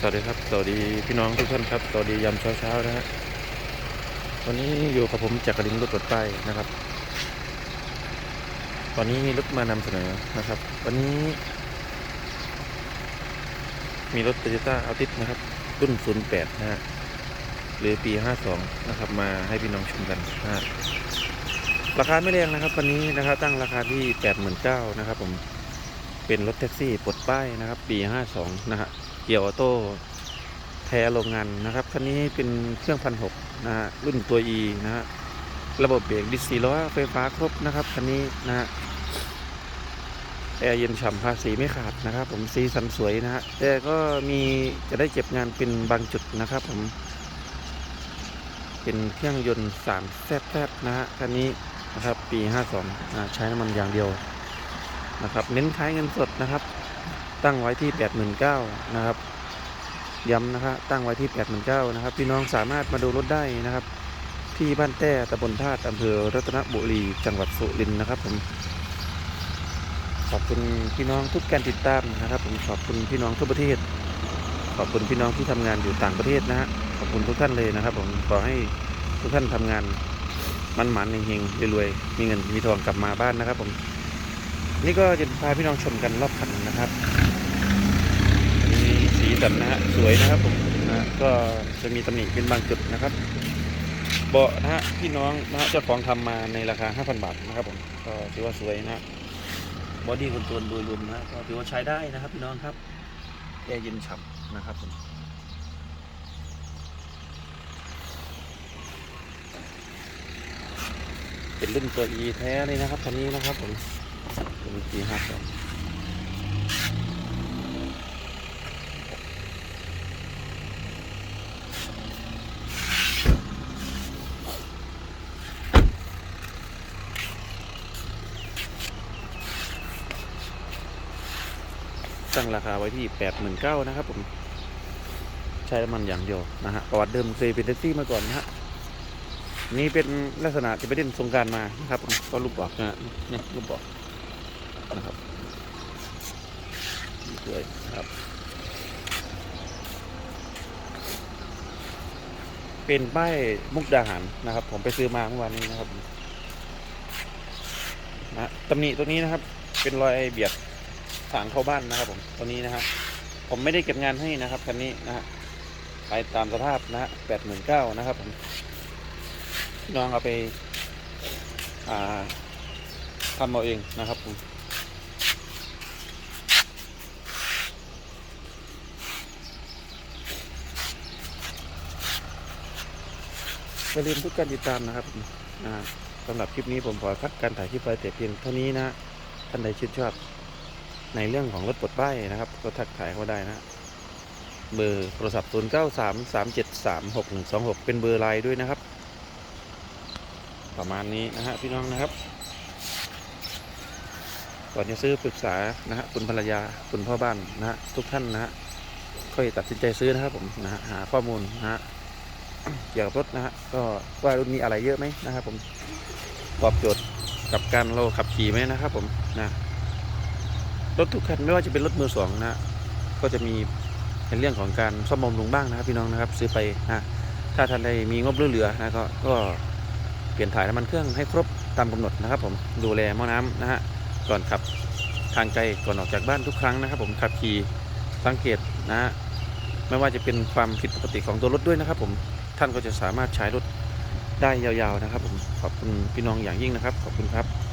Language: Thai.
สวัสดีครับ สวัสดีพี่น้องทุกท่านครับ สวัสดียามเช้าๆนะฮะ วันนี้อยู่กับผมจากกระดิ่งรถปลดป้ายนะครับ ตอนนี้มีรถมานำเสนอนะครับ วันนี้ มีรถ Toyota Altis นะครับ รุ่น 08 นะฮะ หรือปี 52 นะครับ มาให้พี่น้องชมกันนะฮะราคาไม่แรงนะครับ วันนี้นะครับตั้งราคาที่ 89,000นะครับผม เป็นรถแท็กซี่ปลดป้ายนะครับปี 52 นะฮะ เกียร์ออโต้แท้โรงงานนะครับ คันนี้เป็นเครื่องพันหกนะฮะ รุ่นตัว E นะฮะ ระบบเบรกดิสซีล้อไฟฟ้าครบนะครับ คันนี้นะฮะ แอร์เย็นฉ่ำภาษีไม่ขาดนะครับ ผมสีสันสวยนะฮะ แต่ก็มีจะได้เก็บงานเป็นบางจุดนะครับผม เป็นเครื่องยนต์3แซดๆนะฮะ คันนี้นะครับปี 52นะใช้น้ำมันอย่างเดียว นะครับ เน้นขายเงินสดนะครับ ตั้งไว้ที่ 89,000นะครับ ย้ำนะครับตั้งไว้ที่ 89,000นะครับ พี่น้องสามารถมาดูรถได้นะครับ ที่บ้านแต้ตำบลธาตุอำเภอรัตนบุรี จังหวัดสุรินทร์นะครับผมขอบคุณพี่น้องทุกการติดตามนะครับ ผมขอบคุณพี่น้องทั่วประเทศ ขอบคุณพี่น้องที่ทำงานอยู่ต่างประเทศนะฮะขอบคุณทุกท่านเลยนะครับ ผมขอให้ทุกท่านทำงานมันหมันเฮงๆรวยๆมีเงินมีทองกลับมาบ้านนะครับ ผม นี่ก็จะพาพี่น้องชมกันรอบคันนะครับมีสีสันนะฮะสวยนะครับผมนะก็จะมีตำหนิเป็นบางจุดนะครับ เบาะนะฮะพี่น้องนะฮะเจ้าของทำมาในราคา 5,000 บาทนะครับผมก็ถือว่าสวยนะฮะบอดี้คนโทรลโดยรวมนะฮะก็ถือว่าใช้ได้นะครับพี่น้องครับแอร์เย็นฉ่ำนะครับผมเป็นรุ่นตัว E แท้เลยนะครับคันนี้นะครับผม เป็นปีห้าสองตั้งราคาไว้ที่แปดหมื่นเก้านะครับผม ใช้น้ำมันอย่างเดียวนะฮะประวัติเดิมเคยเป็นแท็กซี่มาก่อนนะฮะนี่เป็นลักษณะจะไปเล่นสงการมานะครับผมก็ลูกบอกนะฮะเนี่ยลูกบอก นะครับสวยนะครับ เป็นป้ายมุกดาหารนะครับ ผมไปซื้อมาเมื่อวานนี้นะครับนะตำหนิตัวนี้นะครับ เป็นรอยเบียดฝางเข้าบ้านนะครับ ผมตัวนี้นะฮะผมไม่ได้เก็บงานให้นะครับคันนี้นะฮะไปตามสภาพนะฮะแปดหมื่นเก้านะครับผมน้องเอาไปอ่าทำเอาเองนะครับผม อย่าลืมทุกการติดตามนะครับสำหรับคลิปนี้ผมขอพักการถ่ายคลิปไว้แต่เพียงเท่านี้นะท่านใดชื่นชอบ ในเรื่องของรถปลดป้ายนะครับก็ทักทายเข้าได้นะเบอร์โทรศัพท์0 9 3 3 7 3 6 1 2 6 เป็นเบอร์ไลน์ด้วยนะครับ ประมาณนี้นะฮะพี่น้องนะครับก่อนจะซื้อปรึกษานะฮะคุณภรรยาคุณพ่อบ้านนะฮะทุกท่านนะฮะค่อยตัดสินใจซื้อนะครับผมนะฮะหาข้อมูลนะฮะ เกี่ยวกับรถนะฮะก็ว่ารุ่นนี้อะไรเยอะไหมนะครับ ผมตอบโจทย์กับการเราขับขี่ไหมนะครับ ผมนะรถทุกคันไม่ว่าจะเป็นรถมือสองนะก็จะมีในเรื่องของการซ่อมบำรุงบ้างนะครับ พี่น้องนะครับ ซื้อไปนะถ้าท่านใดมีงบเหลือๆนะก็ก็เปลี่ยนถ่ายน้ำมันเครื่องให้ครบตามกำหนดนะครับ ผมดูแลหม้อน้ำนะฮะก่อนขับทางไกลก่อนออกจากบ้านทุกครั้งนะครับ ผมขับขี่สังเกตนะฮะไม่ว่าจะเป็นความผิดปกติของตัวรถด้วยนะครับ ผม ท่านก็จะสามารถใช้รถได้ยาวๆนะครับผมขอบคุณพี่น้องอย่างยิ่งนะครับ ขอบคุณครับ